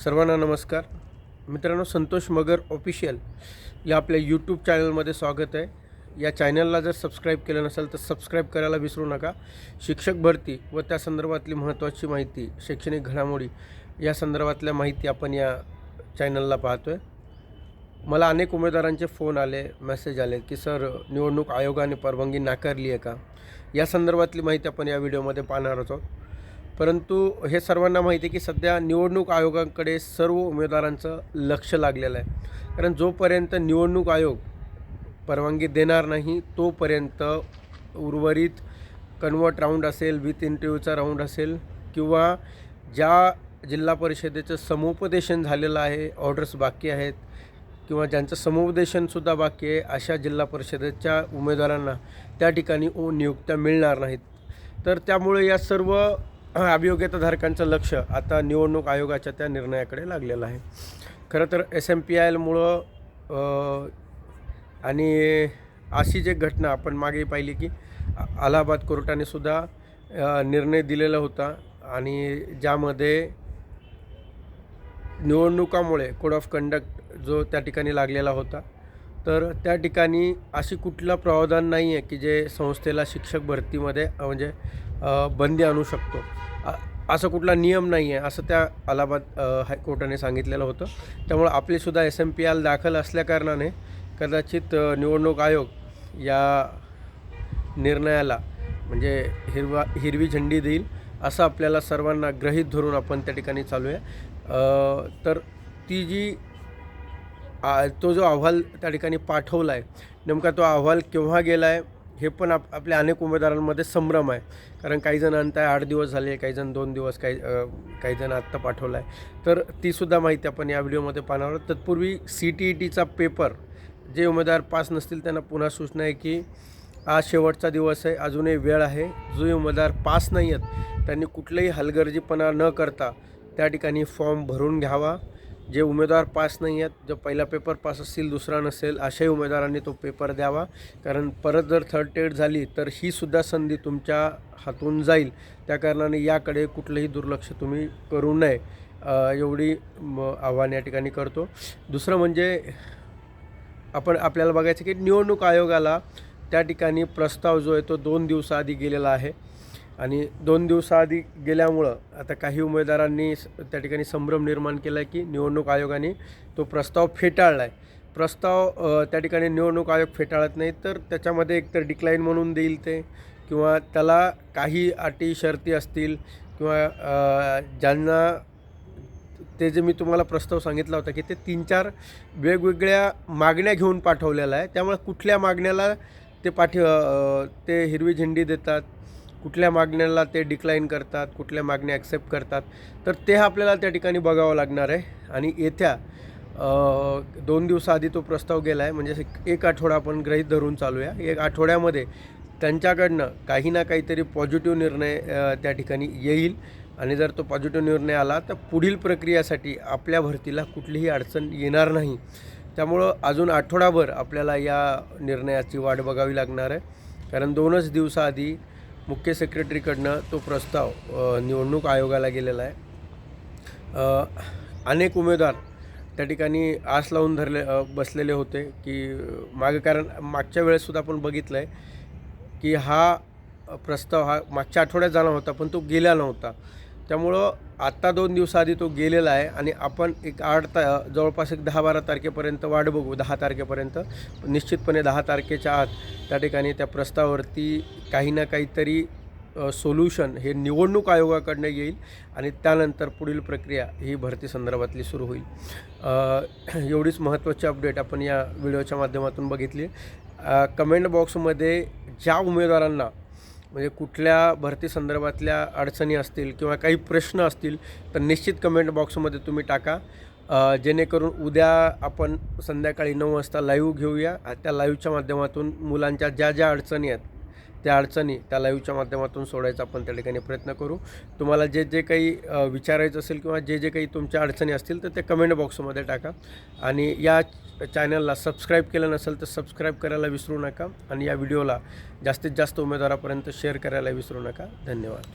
सर्वांना नमस्कार. मित्रांनो संतोष मगर ऑफिशियल या आपल्या यूट्यूब चॅनलमध्ये स्वागत आहे. या चॅनलला जर सबस्क्राईब केलं नसेल तर सबस्क्राईब करायला विसरू नका. शिक्षक भरती व त्या संदर्भातली महत्त्वाची माहिती शैक्षणिक घडामोडी या संदर्भातल्या माहिती आपण या चॅनलला पाहतो आहे मला अनेक उमेदवारांचे फोन आले मेसेज आले की सर निवडणूक आयोगाने परवानगी नाकारली आहे का? या संदर्भातली माहिती आपण या व्हिडिओमध्ये पाहणार आहोत. परंतु हे सर्वांना माहिती आहे की सध्या निवडणूक आयोगाकडे सर्व उमेदवारांचं लक्ष लागलेलं आहे. कारण जोपर्यंत निवडणूक आयोग परवानगी देणार नाही तोपर्यंत उर्वरित कन्वर्ट राऊंड असेल विथ इंटरव्ह्यूचा राऊंड असेल किंवा ज्या जिल्हा परिषदेचं समुपदेशन झालेलं आहे ऑर्डर्स बाकी आहेत किंवा ज्यांचं समुपदेशनसुद्धा बाकी आहे अशा जिल्हा परिषदेच्या उमेदवारांना त्या ठिकाणी नियुक्त्या मिळणार नाहीत. तर त्यामुळे या सर्व अभियोग्यताधारकांचं लक्ष आता निवडणूक आयोगाच्या त्या निर्णयाकडे लागलेलं आहे. खरं तर एस एम पी आय एलमुळं आणि अशी जे घटना आपण मागे पाहिली की अलाहाबाद कोर्टाने सुद्धा निर्णय दिलेला होता आणि ज्यामध्ये निवडणुकामुळे कोड ऑफ कंडक्ट जो त्या ठिकाणी लागलेला होता तर त्या ठिकाणी अशी कुठलं प्रावधान नाही आहे की जे संस्थेला शिक्षक भरतीमध्ये म्हणजे बंदी आणू शकतो. असा कुठला नियम नाही आहे असं त्या अलाहाबाद हायकोर्टाने सांगितलेलं होतं. त्यामुळं आपलीसुद्धा एस एम पी आल दाखल असल्याकारणाने कदाचित निवडणूक आयोग या निर्णयाला म्हणजे हिरवा हिरवी झेंडी देईल असं आपल्याला सर्वांना ग्रहित धरून आपण त्या ठिकाणी चालू आहे तर ती जी तो जो अहवाल त्या ठिकाणी पाठवला आहे नेमका तो अहवाल केव्हा गेला आहे हे पण आप आपल्या अनेक उमेदवारांमध्ये संभ्रम आहे. कारण काही जण आणताय आठ दिवस झाले काही जण दोन दिवस काही काही जण आत्ता पाठवला आहे तर तीसुद्धा माहिती आपण या व्हिडिओमध्ये पाहणार आहोत. तत्पूर्वी सी टी ई टीचा पेपर जे उमेदवार पास नसतील त्यांना पुन्हा सूचना आहे की आज शेवटचा दिवस आहे अजूनही वेळ आहे. जो उमेदवार पास नाही आहेत त्यांनी कुठलंही हलगर्जीपणा न करता त्या ठिकाणी फॉर्म भरून घ्यावा. जे उमेदवार पास नाही आहेत जो पहिला पेपर पास असतील दुसरा नसेल अशाही उमेदवारांनी तो पेपर द्यावा. कारण परत जर थर्ड टेट झाली तर ही सुद्धा संधी तुमच्या हातून जाईल. त्या कारणाने याकडे कुठलंही दुर्लक्ष तुम्ही करू नये. एवढी म आव्हान या ठिकाणी करतो. दुसरं म्हणजे आपण आपल्याला बघायचं की निवडणूक आयोगाला त्या ठिकाणी प्रस्ताव जो आहे तो दोन दिवसाआधी गेलेला आहे. आणि दोन दिवसाआधी गेल्यामुळं आता काही उमेदवारांनी स- त्या ठिकाणी संभ्रम निर्माण केला आहे की निवडणूक आयोगाने तो प्रस्ताव फेटाळला आहे प्रस्ताव त्या ठिकाणी निवडणूक आयोग फेटाळत नाही तर त्याच्यामध्ये एकतर डिक्लाईन म्हणून देईल ते किंवा त्याला काही अटी शर्ती असतील किंवा ज्यांना ते जे मी तुम्हाला प्रस्ताव सांगितला होता की ते तीन चार वेगवेगळ्या मागण्या घेऊन पाठवलेला आहे. त्यामुळे कुठल्या मागण्याला ते पाठी ते हिरवी झेंडी देतात कुठल्या मागण्याला ते डिक्लाईन करतात कुठल्या मागण्या ॲक्सेप्ट करतात तर ते आपल्याला त्या ठिकाणी बघावं लागणार आहे. आणि येत्या दोन दिवसाआधी तो प्रस्ताव गेला आहे म्हणजे एक- एक आठवडा आपण गृहीत धरून चालूया. एक आठवड्यामध्ये त्यांच्याकडनं काही ना काहीतरी पॉझिटिव्ह निर्णय त्या ठिकाणी येईल. आणि जर तो पॉझिटिव्ह निर्णय आला तर पुढील प्रक्रियासाठी आपल्या भरतीला कुठलीही अडचण येणार नाही. त्यामुळं अजून आठवडाभर आपल्याला या निर्णयाची वाट बघावी लागणार आहे. कारण दोनच दिवसाआधी मुख्य सेक्रेटरीकडनं तो प्रस्ताव निवडणूक आयोगाला गेलेला आहे. अनेक उमेदवार त्या ठिकाणी आस लावून धरले बसलेले होते की मागे कारण मागच्या वेळेससुद्धा आपण बघितलं आहे की हा प्रस्ताव हा मागच्या आठवड्यात जाणार होता पण तो गेला नव्हता. त्यामुळं आत्ता दोन दिवसाआधी तो गेलेला आहे आणि आपण एक आठ ता जवळपास एक दहा बारा तारखेपर्यंत वाट बघू दहा तारखेपर्यंत. निश्चितपणे दहा तारखेच्या आत त्या ठिकाणी त्या प्रस्तावावरती काही ना काहीतरी सोल्युशन हे निवडणूक आयोगाकडनं येईल आणि त्यानंतर पुढील प्रक्रिया ही भरती संदर्भातली सुरू होईल. एवढीच महत्त्वाची अपडेट आपण या व्हिडिओच्या माध्यमातून बघितली. कमेंट बॉक्समध्ये ज्या उमेदवारांना म्हणजे कुठल्या भरती संदर्भातल्या अडचणी असतील किंवा काही प्रश्न असतील तर निश्चित कमेंट बॉक्समध्ये तुम्ही टाका. जेणेकरून उद्या आपण संध्याकाळी नऊ वाजता लाईव्ह घेऊया. त्या लाईव्हच्या माध्यमातून मुलांच्या ज्या ज्या अडचणी आहेत त्या अडचणी त्या लाईव्हच्या माध्यमातून सोडायचा आपण त्या ठिकाणी प्रयत्न करू. तुम्हाला जे जे काही विचारायचं असेल किंवा जे जे काही तुमच्या अडचणी असतील तर ते कमेंट बॉक्समध्ये टाका. आणि या चॅनलला सबस्क्राईब केलं नसेल तर सबस्क्राईब करायला विसरू नका. आणि या व्हिडिओला जास्तीत जास्त उमेदवारापर्यंत शेअर करायला विसरू नका. धन्यवाद.